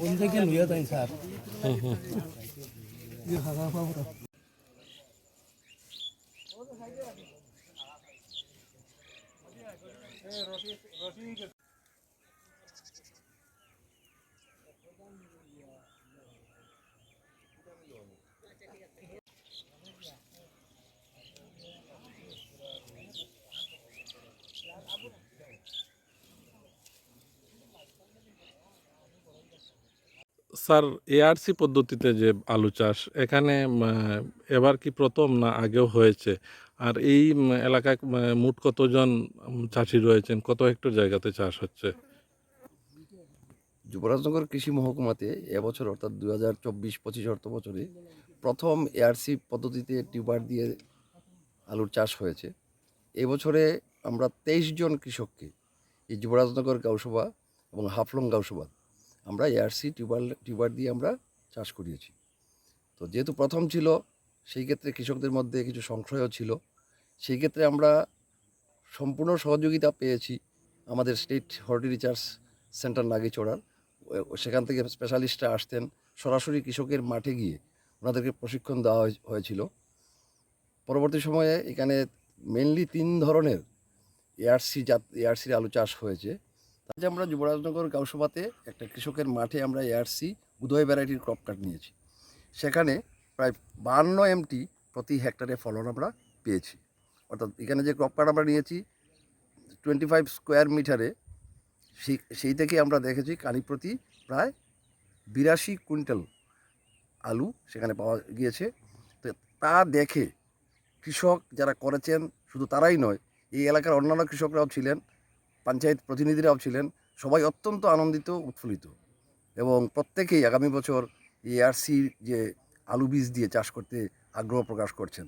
বন্ধুকে লইয়া তাই স্যার। যে হাগা স্যার এআরসি পদ্ধতিতে যে আলু চাষ, এখানে এবার কি প্রথম না আগেও হয়েছে? আর এই এলাকায় মোট কতজন চাষি রয়েছেন? কত হেক্টর জায়গাতে চাষ হচ্ছে? যুবরাজনগর কৃষি মহকুমাতে এবছর, অর্থাৎ দু হাজার চব্বিশ পঁচিশ অর্থ বছরে, প্রথম এআরসি পদ্ধতিতে টিউবার দিয়ে আলুর চাষ হয়েছে। এবছরে আমরা তেইশ জন কৃষককে, এই যুবরাজনগর গাউসভা এবং হাফলং গাউসভা আমরা এআরসি টিউবার টিউবার দিয়ে আমরা চাষ করিয়েছি। তো যেহেতু প্রথম ছিল, সেই ক্ষেত্রে কৃষকদের মধ্যে কিছু সংশয়ও ছিল। সেই ক্ষেত্রে আমরা সম্পূর্ণ সহযোগিতা পেয়েছি আমাদের স্টেট হর্টিকালচার সেন্টার নাগিচড়ার। সেখান থেকে স্পেশালিস্টরা আসতেন, সরাসরি কৃষকের মাঠে গিয়ে ওনাদেরকে প্রশিক্ষণ দেওয়া হয়ে- হয়েছিল। পরবর্তী সময়ে এখানে মেনলি তিন ধরনের এআরসি জাত এআরসির আলু চাষ হয়েছে। আজ আমরা যুবরাজনগর গাউসভাতে একটা কৃষকের মাঠে আমরা এআরসি উদয় ভ্যারাইটির ক্রপ কাট নিয়েছি। সেখানে প্রায় বান্ন এমটি প্রতি হেক্টরে ফলন আমরা পেয়েছি। অর্থাৎ এখানে যে ক্রপ কাট আমরা নিয়েছি টোয়েন্টি ফাইভ স্কোয়ার মিটারে সেই সেই থেকে আমরা দেখেছি কানি প্রতি প্রায় বিরাশি কুইন্টাল আলু সেখানে পাওয়া গিয়েছে। তো তা দেখে কৃষক যারা করেছেন, শুধু তারাই নয়, এই এলাকার অন্যান্য কৃষকরাও ছিলেন। পঞ্চায়েত প্রতিনিধিরাও ছিলেন, সবাই অত্যন্ত আনন্দিত, উৎফুল্লিত। এবং প্রত্যেকেই আগামী বছর এআরসি যে আলু বীজ দিয়ে চাষ করতে আগ্রহ প্রকাশ করছেন।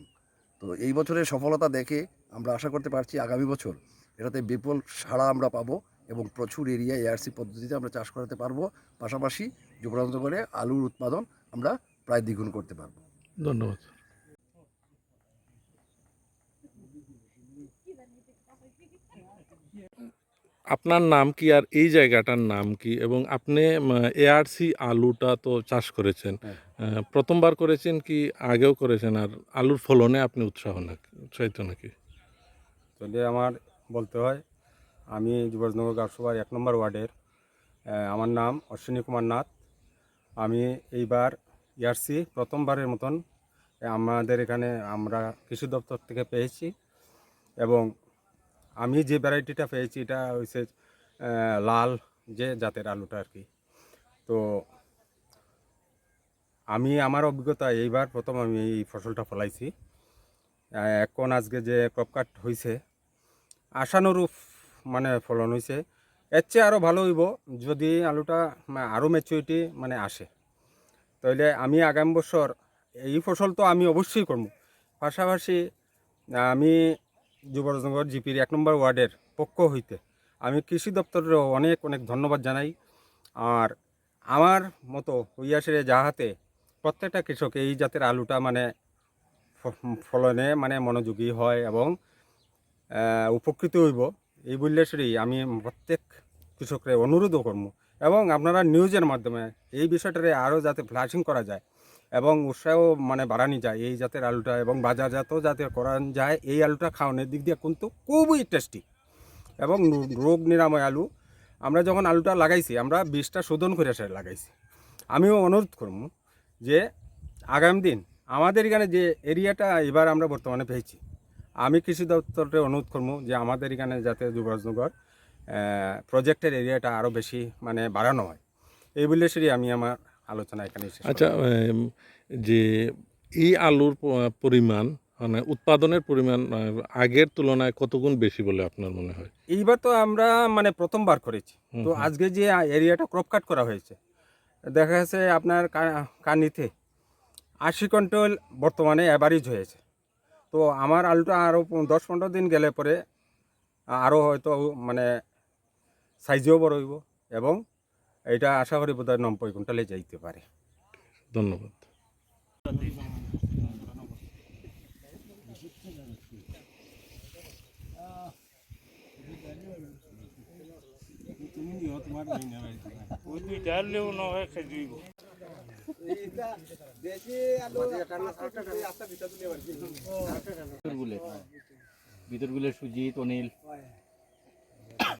তো এই বছরের সফলতা দেখে আমরা আশা করতে পারছি আগামী বছর এটাতে বিপুল সাড়া আমরা পাবো এবং প্রচুর এরিয়া এআরসি পদ্ধতিতে আমরা চাষ করাতে পারব। পাশাপাশি যুবরান্ত করে আলুর উৎপাদন আমরা প্রায় দ্বিগুণ করতে পারব। ধন্যবাদ। আপনার নাম কি আর এই জায়গাটার নাম কি? এবং আপনি এআরসি আলুটা তো চাষ করেছেন। আহ, প্রথমবার করেছেন কি আগেও করেছেন? আর আলুর ফলনে আপনি উৎসাহ নাকি উৎসাহিত নাকি? তাহলে আমার বলতে হয় আমি যুবরাজনগর গাছসভার এক নম্বর ওয়ার্ডের আমার নাম অশ্বিনী কুমার নাথ। আমি এইবার ইয়ারসি প্রথমবারের মতন আমাদের এখানে আমরা কৃষি দপ্তর থেকে পেয়েছি এবং আমি যে ভ্যারাইটিটা পেয়েছি, এটা হচ্ছে লাল যে জাতের আলুটা আর কি তো আমি, আমার অভিজ্ঞতা এইবার প্রথম আমি এই ফসলটা ফলাইছি। এখন আজকে যে ক্রপ কাট হয়েছে আশানুরূপ মানে ফলন হয়েছে এর চেয়ে আরও ভালো হইব যদি আলুটা আরও ম্যাচুরিটি মানে আসে। তাইলে আমি আগামী বছর, এই ফসল তো আমি অবশ্যই করব পাশাপাশি আমি যুবরাজনগর জিপির এক নম্বর ওয়ার্ডের পক্ষ হইতে আমি কৃষি দপ্তরেরও অনেক অনেক ধন্যবাদ জানাই। আর আমার মতো হইয়াসের যাহাতে প্রত্যেকটা কৃষক এই জাতের আলুটা মানে ফলনে মানে মনোযোগী হয় এবং উপকৃত হইব, এই বললেশ্বরই আমি প্রত্যেক কৃষকরে অনুরোধও করব এবং আপনারা নিউজের মাধ্যমে এই বিষয়টারে আরও যাতে ফ্লাশিং করা যায় এবং উৎসাহ মানে বাড়ানি যায় এই জাতের আলুটা এবং বাজারজাতও যাতে করান যায়, এই আলুটা খাওয়ানোর দিক দিয়ে কিন্তু খুবই টেস্টি এবং রোগ নিরাময় আলু। আমরা যখন আলুটা লাগাইছি, আমরা বীজটা শোধন করে সে লাগাইছি। আমিও অনুরোধ করব যে আগামী দিন আমাদের এখানে যে এরিয়াটা এবার আমরা বর্তমানে পেয়েছি, আমি কৃষি দপ্তরে অনুরোধ করব যে আমাদের এখানে যাতে যুবরাজনগর প্রজেক্টের এরিয়াটা আরও বেশি মানে বাড়ানো হয়। এই বলে সেটি আমি আমার আলোচনা এখানে আচ্ছা যে এই আলুর পরিমাণ মানে উৎপাদনের পরিমাণ আগের তুলনায় কতগুণ বেশি বলে আপনার মনে হয়? এইবার তো আমরা মানে প্রথমবার করেছি। তো আজকে যে এরিয়াটা ক্রপ কাট করা হয়েছে দেখা যাচ্ছে আপনার কানিতে আশি কুইন্টাল বর্তমানে অ্যাভারেজ হয়েছে। তো আমার আলুটা আরও দশ পনেরো দিন গেলে পরে আরও হয়তো মানে সাইজেও বড় হইব এবং এটা আশা করি বোধহয় নব্বই কুইন্টালে যাইতে পারে। ধন্যবাদ। ভিতরগুলো ভিতরগুলো সুজিত অনিল।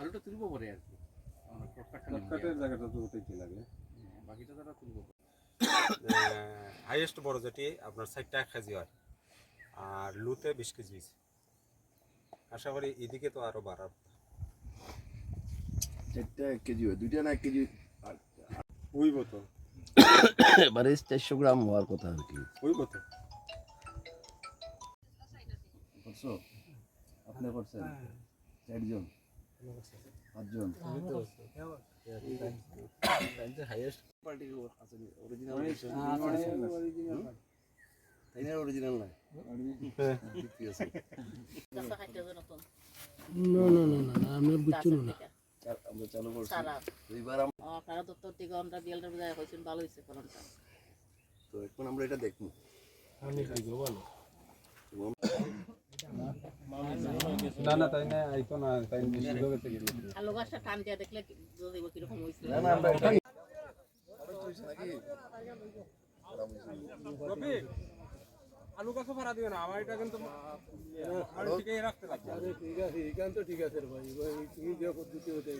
আলুটা তুলবো পরে আর কি। আমরা টপকাটটা নেব। শর্টকাটের জায়গাটা তো উঠাইতে লাগে? বাকিটা তারা তুলবো। হাইয়েস্ট বড় যেটি আপনার ষাটটা এক কেজি হয়। আর লুতে বিশ কেজি আশা করি এদিকে তো আরও বাড়ার চারটা এক কেজি হয় দুইটা না এক কেজি তো। এবারে চারশো গ্রাম হওয়ার কথা আর কি। হইব তো। করছ? আপনি করছেন? চারজন? পাঁচজন অরিজিনাল না না না না না আমি বুঝছিল না আমরা চালু করছি দুইবার আমরা দপ্তর থেকে আমরা বিএলটার বোঝায় হয়েছেন ভালো হয়েছে ফলনটা তো এখন আমরা এটা দেখব না না তাই না আইতো না তাই বেশি লোক গেছে কিন্তু আলু গাছটা টান দিয়ে দেখলে কি- বোঝা যাবে না না আমরা এটা আলু গাছও ভাড়া দিও না আমার এটা কিন্তু ঠিকই রাখতে লাগবে ঠিক আছে এখান তো ঠিক আছে ভাই তুমি যে পদ্ধতি হতে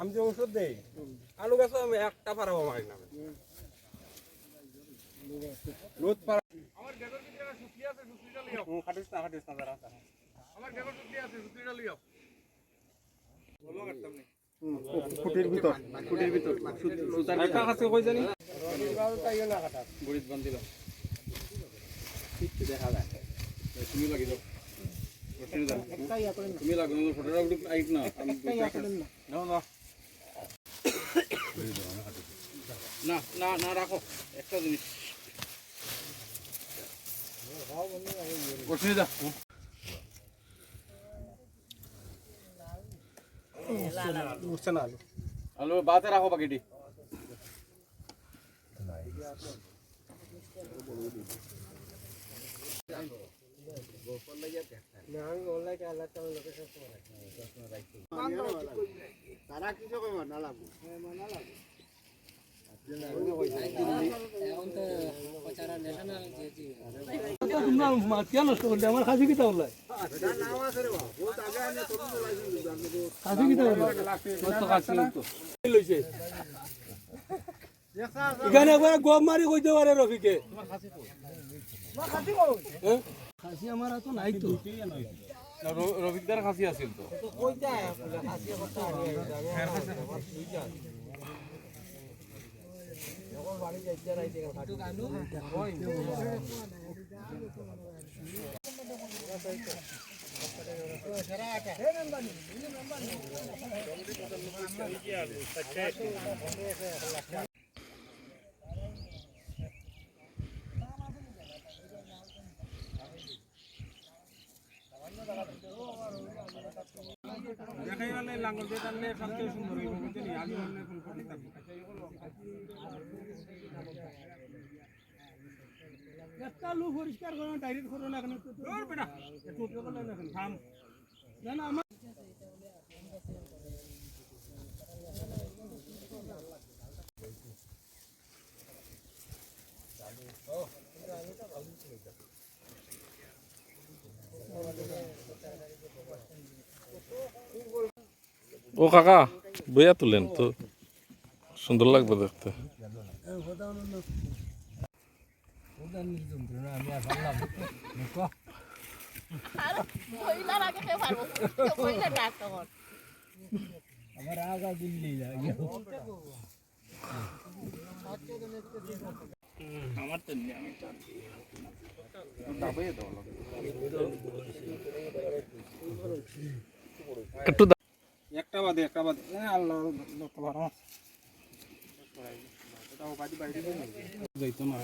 আমি যে ওষুধ দেই আলু গাছও আমি একটা পারাবো আমার নামে রোদ পারা আমার গেগর কি জায়গা সুতি আছে সুতিটা লিও খাটিস না খাটিস না দাঁড়া আমার গেগর সুতি আছে সুতিটা লিও। বলো করতাম নি খুঁটির ভিতর খুঁটির ভিতর সুতার একটা কাছে কই জানি? তাইও না কাটা গড়িত বান্ধিল দেখা যায়। তুমি লাগি দাও। তুমি লাগো ফটোটা উঠে আইক না। না। না না না না রাখো। একটা জিনিস। বসে যা। উঠছে না আলু আলু বাতে রাখো বাকিটি। তোমরা নষ্ট করলে আমার খাসি কিতা বললাই খাসি কিতা লইছে এখানে একবার গম মারি কইতে পারে রফিকে? খাসি আমার তো নাই তো রবিকদার খাসি আছিল তো দেখাই লাঙ্গল দিয়ে টানলে সবচেয়ে সুন্দর হইব বুঝলি মানে ফুল ফুটি থাকবে একটা লু পরিষ্কার করো ডাইরেক্ট করো না কেন? দূর বেটা না। থাম। না না আমার ও কাকা বইয়া তুলেন তো। সুন্দর লাগবে দেখতে। মহিলার আগে তখন আমার তো একটু একটা বাদে একটা বাদে। আল্লাহ যাইতো না।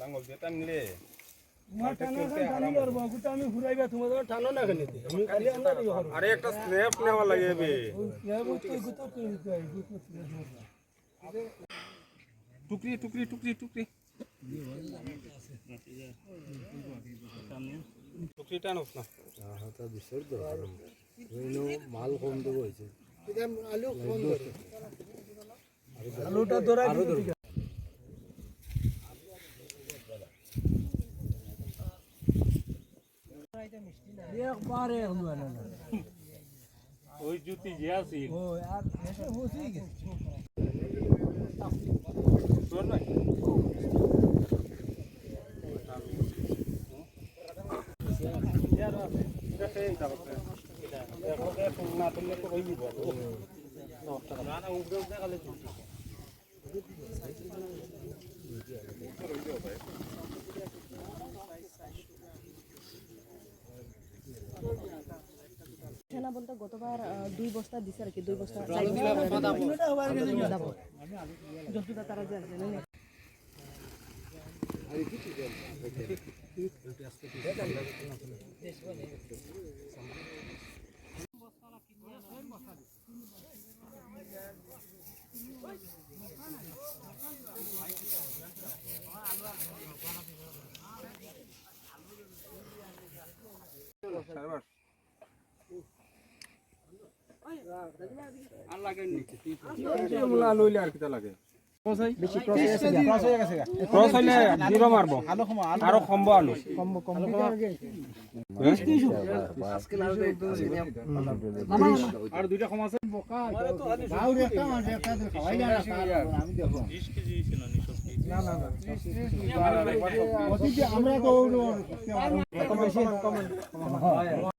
লাঙ্গল দিয়ে টানলে আরে একটা স্ন্যাপ নেওয়া লাগে টুকরি টুকরি টুকরি টুকরি। টুকরি টানোস না। আলুটা ধরা একবারে না ওই জুতি যে আছে ও আর বসে গেছে তোর নাই সেনা বলতে গতবার দুই বস্তা দিছে আর কি দুই বস্তা যতটা তারা যে আছে না এগুলা লইলে আর কিটা লাগে ক্রস হইলে জিরো মারবো আরও কমব আলু আর দুইটা কম আছে আমরা তো